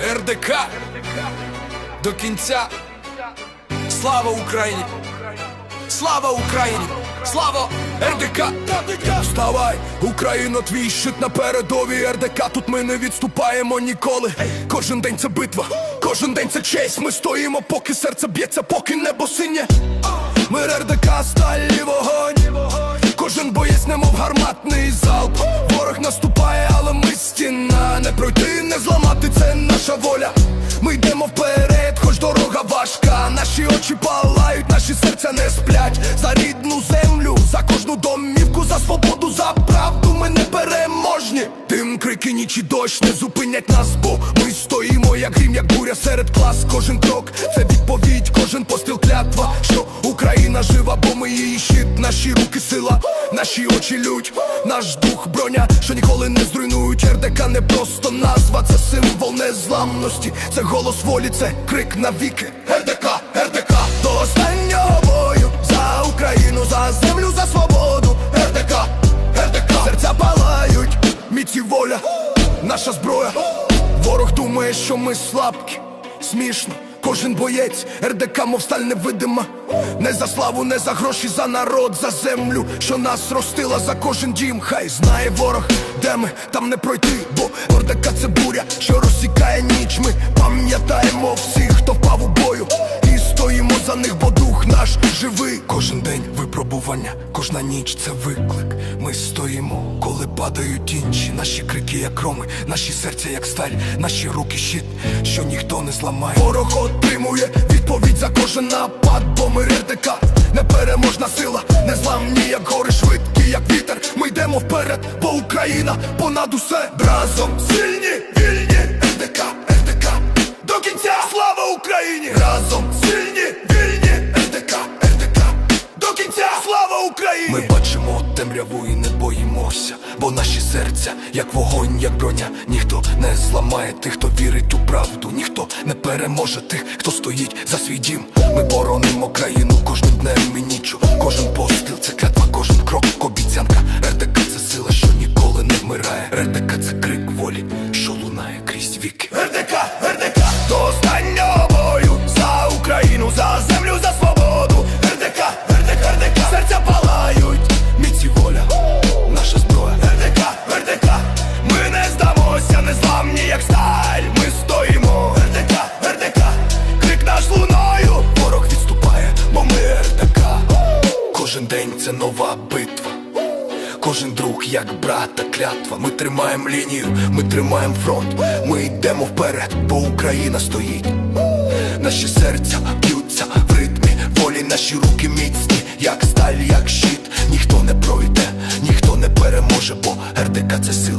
РДК до кінця. Слава Україні! Слава Україні! Слава РДК! Вставай, Україно, твій щит на передовій РДК. Тут ми не відступаємо ніколи. Кожен день це битва, кожен день це честь. Ми стоїмо, поки серце б'ється, поки небо синє. Ми РДК, сталь і вогонь. Кожен боєць, немов гарматний залп. Важка. Наші очі палають, наші серця не сплять. За рідну землю, за кожну домівку, за свободу, за правду ми не переможні. Тим крики, ніч і дощ не зупинять нас, бо ми стоїмо, як грім, як буря серед клас. Наші очі лють, наш дух броня, що ніколи не зруйнують. РДК не просто назва, це символ незламності, це голос волі, це крик навіки. РДК, РДК, до останнього бою за Україну, за землю, за свободу. РДК, РДК, серця палають, міці воля, наша зброя. Ворог думає, що ми слабкі, смішно. Кожен боєць, РДК, мов сталь невидима Не за славу, не за гроші, за народ, за землю, що нас ростила за кожен дім. Хай знає ворог, де ми там не пройти, бо РДК це буря, що розсікає ніч. Ми пам'ятаємо всіх, хто впав у бою, і стоїмо за них, бо дух наш живий. Кожен день випробування, кожна ніч це виклик. Ми стоїмо, коли падають інші. Наші як роми, наші серця, як сталь, наші руки щит, що ніхто не зламає. Ворог отримує відповідь за кожен напад, бо ми РДК, непереможна сила, незламні, як гори, швидкі, як вітер. Ми йдемо вперед, бо Україна понад усе разом сильні, вільні, РДК, РДК, до кінця слава Україні! Разом сильні, вільні, РДК, РДК, до кінця слава Україні! Ми темряву і не боїмося, бо наші серця, як вогонь, як броня, ніхто не зламає тих, хто вірить у правду, ніхто не переможе тих, хто стоїть за свій дім. Ми боронимо країну кожним днем і ніччю Кожен постріл це клятва, Кожен день це нова битва. Кожен друг, як брата, клятва. Ми тримаємо лінію, ми тримаємо фронт. Ми йдемо вперед, бо Україна стоїть. Наші серця б'ються в ритмі волі, наші руки міцні, як сталь, як щит. Ніхто не пройде, ніхто не переможе, бо РДК це сила.